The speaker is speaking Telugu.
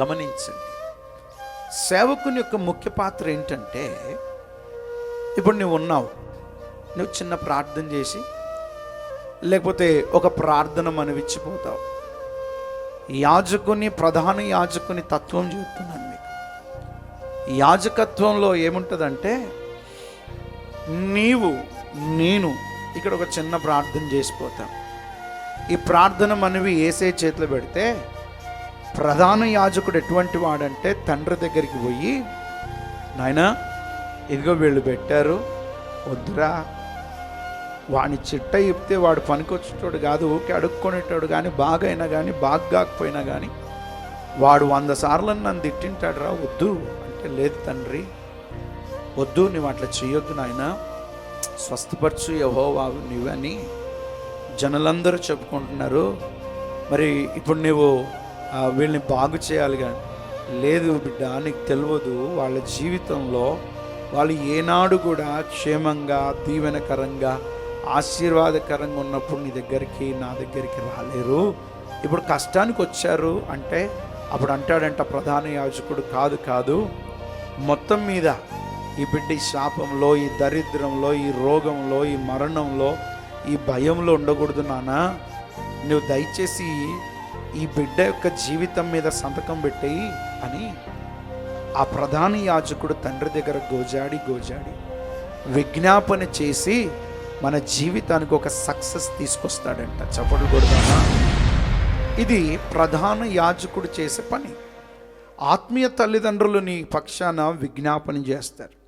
గమనించండి. సేవకుని యొక్క ముఖ్య పాత్ర ఏంటంటే ఇప్పుడు నువ్వు ఉన్నావు. నువ్వు చిన్న ప్రార్థన చేసి లేకపోతే ఒక ప్రార్థన మనవిచ్చిపోతావు. యాజకుని ప్రధాన యాజకుని తత్వం చెప్తున్నాను మీకు. యాజకత్వంలో ఏముంటుందంటే నీవు నేను ఇక్కడ ఒక చిన్న ప్రార్థన చేసిపోతాం. ఈ ప్రార్థన మనవి ఏసే చేతిలో పెడితే ప్రధాన యాజకుడు ఎటువంటి వాడంటే తండ్రి దగ్గరికి పోయి నాయనా ఇదిగో వీళ్ళు పెట్టారు వద్దురా. వాని చిట్ట ఇప్పితే వాడు పనికొచ్చేటోడు కాదు ఊకే అడుక్కునేటోడు కానీ బాగైనా కానీ బాగా కాకపోయినా కానీ వాడు వంద సార్లు నన్ను తిట్టింటాడు రా వద్దు. అంటే లేదు తండ్రి వద్దు నువ్వు అట్లా చేయొద్దు నాయన. స్వస్థపరచు యహోవా నువ్వని. జనులందరూ చెప్పుకుంటున్నారు మరి ఇప్పుడు నువ్వు వీళ్ళని బాగు చేయాలి కానీ. లేదు బిడ్డ నీకు తెలియదు వాళ్ళ జీవితంలో వాళ్ళు ఏనాడు కూడా క్షేమంగా దీవెనకరంగా ఆశీర్వాదకరంగా ఉన్నప్పుడు నీ దగ్గరికి నా దగ్గరికి రాలేరు. ఇప్పుడు కష్టానికి వచ్చారు అంటే అప్పుడు అంటాడంట ప్రధాన యాజకుడు కాదు కాదు. మొత్తం మీద ఈ బిడ్డ ఈ శాపంలో ఈ దరిద్రంలో ఈ రోగంలో ఈ మరణంలో ఈ భయంలో ఉండకూడదు నాన్న. నువ్వు దయచేసి ఈ బిడ్డ యొక్క జీవితం మీద సంతకం పెట్టేయి అని ఆ ప్రధాన యాజకుడు తండ్రి దగ్గర గోజాడి గోజాడి విజ్ఞాపన చేసి మన జీవితానికి ఒక సక్సెస్ తీసుకొస్తాడంట. చప్పట్లు కొడదామా? ఇది ప్రధాన యాజకుడు చేసే పని. ఆత్మీయ తల్లిదండ్రులు నీ పక్షాన విజ్ఞాపన చేస్తారు.